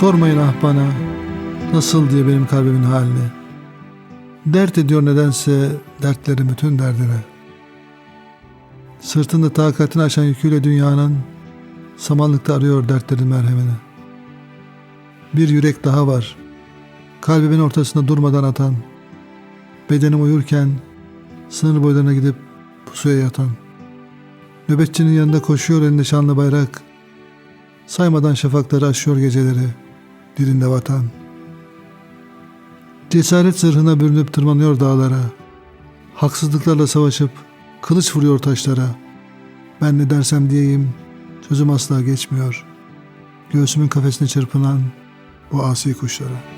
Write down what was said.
Sormayın ah bana nasıl diye benim kalbimin halini. Dert ediyor nedense dertleri bütün derdine. Sırtında takatini aşan yüküyle dünyanın samanlıkta arıyor dertlerin merhemini. Bir yürek daha var. Kalbimin ortasında durmadan atan. Bedenim uyurken sınır boylarına gidip pusuya yatan. Nöbetçinin yanında koşuyor elinde şanlı bayrak. Saymadan şafakları aşıyor geceleri. Dilinde vatan. Cesaret zırhına bürünüp tırmanıyor dağlara. Haksızlıklarla savaşıp kılıç vuruyor taşlara. Ben ne dersem diyeyim sözüm asla geçmiyor. Göğsümün kafesine çırpınan bu asi kuşlara.